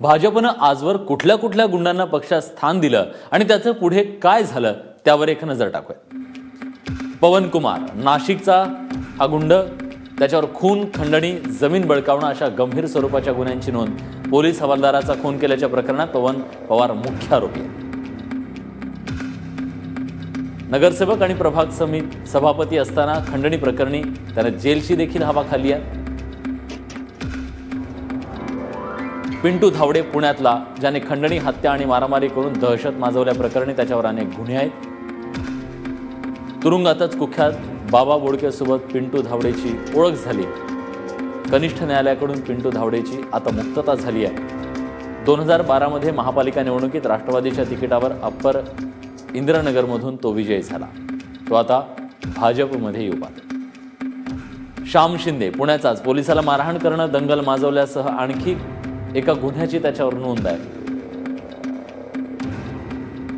भाजपनं आजवर कुठल्या कुठल्या गुंडांना पक्षात स्थान दिलं आणि त्याचं पुढे काय झालं त्यावर एक नजर टाकूया. पवन कुमार नाशिकचा हा गुंड त्याच्यावर खून खंडणी जमीन बळकावणं अशा गंभीर स्वरूपाच्या गुन्ह्यांची नोंद पोलीस हवालदाराचा खून केल्याच्या प्रकरणात पवन पवार मुख्य आरोपी नगरसेवक आणि प्रभाग समित सभापती असताना खंडणी प्रकरणी त्यानं जेलची देखील हवा खाली आहे. पिंटू धावडे पुण्यातला ज्याने खंडणी हत्या आणि मारामारी करून दहशत माजवल्याप्रकरणी त्याच्यावर अनेक गुन्हे आहेत. तुरुंगातच कुख्यात बाबा बोडकेसोबत पिंटू धावडेची ओळख झाली कनिष्ठ न्यायालयाकडून पिंटू धावडेची आता मुक्तता झाली आहे. दोन हजार बारामध्ये महापालिका निवडणुकीत राष्ट्रवादीच्या तिकिटावर अप्पर इंदिरानगरमधून तो विजयी झाला. तो आता भाजपमध्ये येऊ पाहतो श्याम शिंदे पुण्याचाच पोलिसाला मारहाण करणं दंगल माजवल्यासह आणखी एका गुन्ह्याची त्याच्यावर नोंद आहे.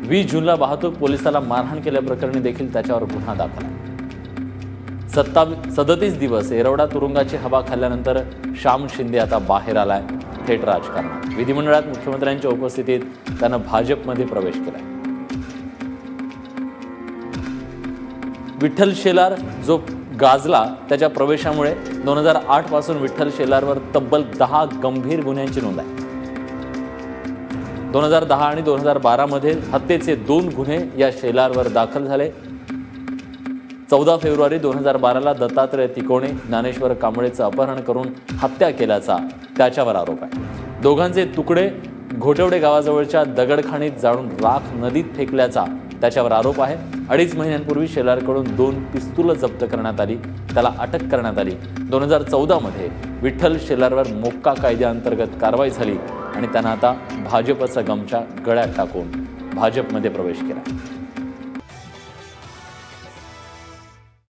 वीस जूनला वाहतूक पोलिसाला मारहाण केल्याप्रकरणी देखील त्याच्यावर गुन्हा दाखल आहे. सत्तावीस सदतीस दिवस एरवडा तुरुंगाची हवा खाल्ल्यानंतर श्याम शिंदे आता बाहेर आलाय थेट राजकारणात. विधिमंडळात मुख्यमंत्र्यांच्या उपस्थितीत त्यानं भाजपमध्ये प्रवेश केलाय. विठ्ठल शेलार जो गाजला त्याच्या प्रवेशामुळे दोन हजार आठपासून विठ्ठल शेलारवर तब्बल दहा गंभीर गुन्ह्यांची नोंद आहे. दोन हजार दहा आणि दोन हजार बारामध्ये हत्येचे दोन गुन्हे या शेलारवर दाखल झाले. चौदा फेब्रुवारी दोन हजार बाराला दत्तात्रय तिकोणे ज्ञानेश्वर कांबळेचं अपहरण करून हत्या केल्याचा त्याच्यावर आरोप आहे. दोघांचे तुकडे घोटवडे गावाजवळच्या दगडखाणीत जाळून राख नदीत फेकल्याचा त्याच्यावर आरोप आहे. अडीच महिन्यांपूर्वी शेलारकडून दोन पिस्तुलं जप्त करण्यात आली. त्याला अटक करण्यात आली. दोन हजार चौदामध्ये विठ्ठल शेलारवर मोक्का कायद्याअंतर्गत कारवाई झाली आणि त्यानं आता भाजपचा गमच्या गळ्यात टाकून भाजपमध्ये प्रवेश केला.